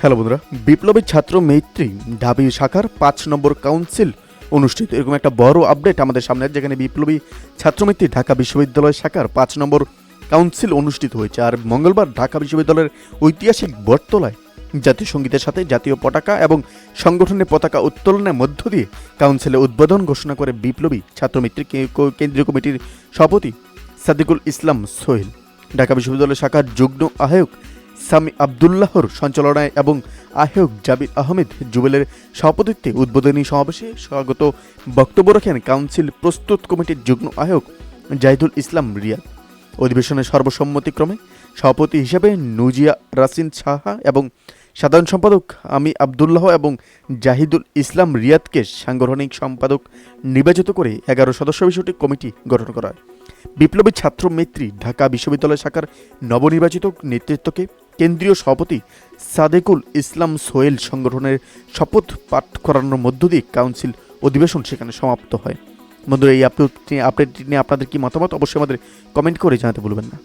Hello বন্ধুরা, বিপ্লবী ছাত্র মৈত্রী ঢাবি শাখার পাঁচ নম্বর কাউন্সিল অনুষ্ঠিত। এরকম একটা বড় আপডেট আমাদের সামনে যেখানে বিপ্লবী ছাত্রমিত্রী ঢাকা বিশ্ববিদ্যালয় শাখার পাঁচ নম্বর কাউন্সিল অনুষ্ঠিত হয়েছে। আর মঙ্গলবার ঢাকা বিশ্ববিদ্যালয়ের ঐতিহাসিক বটতলায় জাতীয় সঙ্গীতের সাথে জাতীয় পতাকা এবং সংগঠনের পতাকা উত্তোলনের মধ্য দিয়ে কাউন্সিলে উদ্বোধন ঘোষণা করে বিপ্লবী ছাত্রমিত্রী কেন্দ্রীয় কমিটির সভাপতি সাদিকুল ইসলাম সোহেল। ঢাকা বিশ্ববিদ্যালয় শাখার যুগ্ম আহ্বায়ক সামি আবদুল্লাহর সঞ্চালনায় এবং আহ্বায়ক জাবির আহমেদ জুবেলের সভাপতিত্বে উদ্বোধনী সমাবেশে স্বাগত। বক্তব্য রাখেন কাউন্সিল প্রস্তুত কমিটির যুগ্ম আহ্বায়ক জাহিদুল ইসলাম রিয়াদ। অধিবেশনে সর্বসম্মতিক্রমে সভাপতি হিসেবে নুজিয়া রাসিন সাহা এবং সাধারণ সম্পাদক আমি আবদুল্লাহ এবং জাহিদুল ইসলাম রিয়াদকে সাংগঠনিক সম্পাদক নির্বাচিত করে এগারো সদস্য বিষয়টি কমিটি গঠন করা হয় বিপ্লবী ছাত্র মৈত্রী ঢাকা বিশ্ববিদ্যালয় শাখার নবনির্বাচিত নেতৃত্বকে কেন্দ্রীয় সভাপতি সাদেকুল ইসলাম সোহেল সংগঠনের শপথ পাঠ করানোর মধ্য দিয়ে কাউন্সিল অধিবেশন সেখানে সমাপ্ত হয়। বন্ধুরা, এই আপডেট নিয়ে আপনাদের কি মতামত? অবশ্যই আমাদের কমেন্ট করে জানাতে ভুলবেন না।